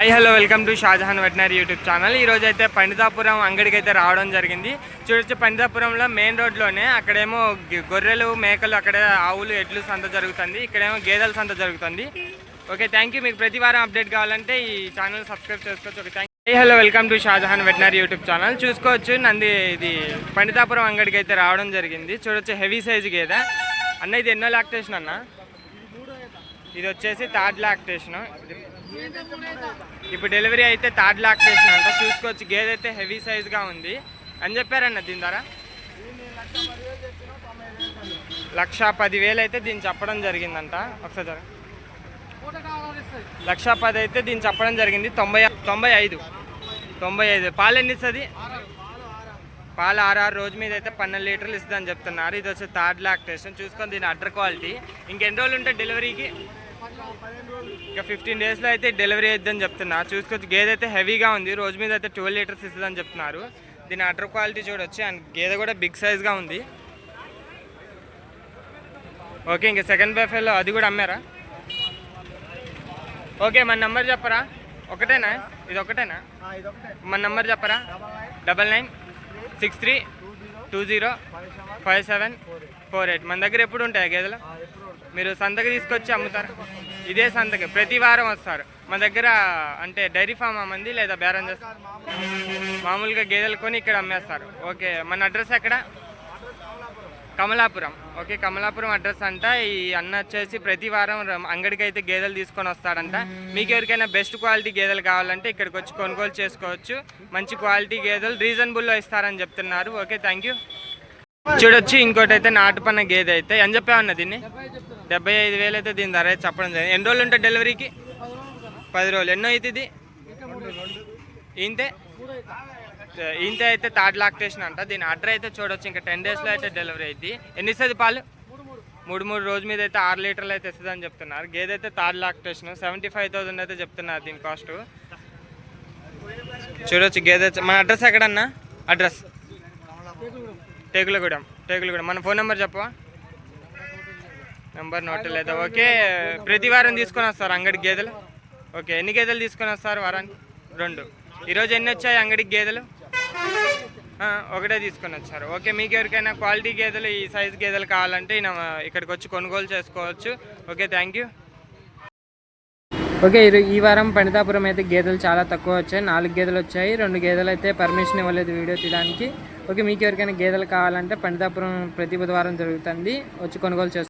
Hi hello welcome to Shajahan veterinary YouTube channel. ఈ రోజు అయితే పండితాపురం అంగడికి అయితే రావడం జరిగింది. చూడొచ్చు పండితాపురంలో మెయిన్ రోడ్లోనే అక్కడేమో గొర్రెలు మేకలు అక్కడ ఆవులు ఎడ్లు సంత జరుగుతుంది. ఇక్కడేమో గేదెల సంత జరుగుతుంది. Okay thank you. మీకు ప్రతి వారం అప్డేట్ కావాలంటే ఈ ఛానల్ సబ్స్క్రైబ్ చేసుకోవచ్చు. Okay thank hi hello welcome to Shajahan veterinary YouTube channel. చూసుకోవచ్చు నంది ఇది పండితాపురం అంగడికి అయితే రావడం జరిగింది. చూడొచ్చు హెవీ సైజ్ గేదె. అన్న ఇది ఎన్నో లాక్టేషన్ అన్న? ఇది వచ్చేసి థర్డ్ లాక్టేషన్. ఇప్పుడు డెలివరీ అయితే థర్డ్ లాక్టేషన్ అంట. చూసుకోవచ్చు. గేదె అయితే హెవీ సైజ్గా ఉంది. అని చెప్పారన్న దీని ధర? లక్ష పదివేలు అయితే దీన్ని చెప్పడం జరిగిందంట. ఒకసారి లక్ష పది అయితే దీన్ని చెప్పడం జరిగింది. తొంభై తొంభై ఐదు. తొంభై ఐదు. పాలు ఎన్ని ఇస్తుంది? పాలు ఆరు రోజు మీద అయితే పన్నెండు లీటర్లు ఇస్తుందని చెప్తున్నారు. ఇది వచ్చి థర్డ్ లాక్టేషన్. చూసుకొని దీని అడ్డర్ క్వాలిటీ. ఇంకెన్ని రోజులు ఉంటాయి డెలివరీకి? ఇంకా ఫిఫ్టీన్ డేస్లో అయితే డెలివరీ అయిద్దని చెప్తున్నారు. చూసుకోవచ్చు గేదె అయితే హెవీగా ఉంది. రోజు మీద అయితే ట్వెల్వ్ లీటర్స్ ఇస్తుందని చెప్తున్నారు. దీని అడ్డర్ క్వాలిటీ చూడొచ్చు. అండ్ గేదె కూడా బిగ్ సైజ్గా ఉంది. ఓకే ఇంకా సెకండ్ బైఫైల్లో అది కూడా అమ్మారా? ఓకే మన నెంబర్ చెప్పరా? ఒకటేనా? ఇది ఒకటేనా మన నెంబర్ చెప్పరా? Double nine. Six three two zero five seven four eight. మన దగ్గర ఎప్పుడు ఉంటాయి గేదెలు? మీరు సంతకి తీసుకొచ్చి అమ్ముతారు? ఇదే సంతకి. ప్రతి వారం వస్తారు. మన దగ్గర అంటే డైరీ ఫామ్ అమ్మంది లేదా బేరం చేస్తారు? మామూలుగా గేదెలు కొని ఇక్కడ అమ్మేస్తారు. ఓకే. మన అడ్రస్ ఎక్కడ? కమలాపురం. ఓకే కమలాపురం అడ్రస్ అంట. ఈ అన్న వచ్చేసి ప్రతి వారం అంగడికి అయితే గేదెలు తీసుకొని వస్తాడంట. మీకు ఎవరికైనా బెస్ట్ క్వాలిటీ గేదెలు కావాలంటే ఇక్కడికి వచ్చి కొనుగోలు చేసుకోవచ్చు. మంచి క్వాలిటీ గేదెలు రీజనబుల్లో ఇస్తారని చెప్తున్నారు. ఓకే థ్యాంక్ యూ చూడొచ్చు ఇంకోటి అయితే నాటుపన్న గేదె అయితే. ఎంత చెప్పామన్న దీన్ని? డెబ్బై ఐదు వేలు అయితే దీని ధర అయితే చెప్పడం జరిగింది. ఎన్ని రోజులు ఉంటాయి డెలివరీకి? పది రోజులు. ఎన్నో అవుతుంది ఇంతే? ఇంత అయితే థర్డ్ లాక్టేషన్ అంట. దీని ఆర్డర్ అయితే చూడొచ్చు. ఇంకా టెన్ డేస్లో అయితే డెలివరీ అయింది ఎన్ని ఇస్తుంది పాలు? మూడు మూడు రోజు మీద అయితే ఆరు లీటర్లు అయితే ఇస్తుంది అని చెప్తున్నారు. గేదె అయితే third lactation. Seventy five thousand అయితే చెప్తున్నారు దీని కాస్ట్. చూడొచ్చు గేదె వచ్చి- మన అడ్రస్ ఎక్కడన్నా? అడ్రస్? టేకులగూడెం. టేకులగూడెం. మన ఫోన్ నెంబర్ చెప్పవా? నెంబర్ నోట్ లేదా ఓకే. ప్రతి వారం తీసుకొని వస్తారు అంగడి గేదెలు. ఓకే. ఎన్ని గేదెలు తీసుకొని వస్తారు వారానికి? రెండు. ఈరోజు ఎన్ని వచ్చాయి అంగడికి గేదెలు? ఒకటే తీసుకొని వచ్చారు. ఓకే మీకు ఎవరికైనా క్వాలిటీ గేదెలు ఈ సైజ్ గేదెలు కావాలంటే ఈయన ఇక్కడికి వచ్చి కొనుగోలు చేసుకోవచ్చు. Okay thank you. ఓకే ఈ ఈ వారం పణితాపురం అయితే గేదెలు చాలా తక్కువ వచ్చాయి. నాలుగు గేదెలు వచ్చాయి. రెండు గేదెలు అయితే పర్మిషన్ ఇవ్వలేదు వీడియో తీయడానికి. ఓకే మీకు ఎవరికైనా గేదెలు కావాలంటే పణితాపురం ప్రతి బుధవారం జరుగుతుంది. వచ్చి కొనుగోలు చేసుకోవచ్చు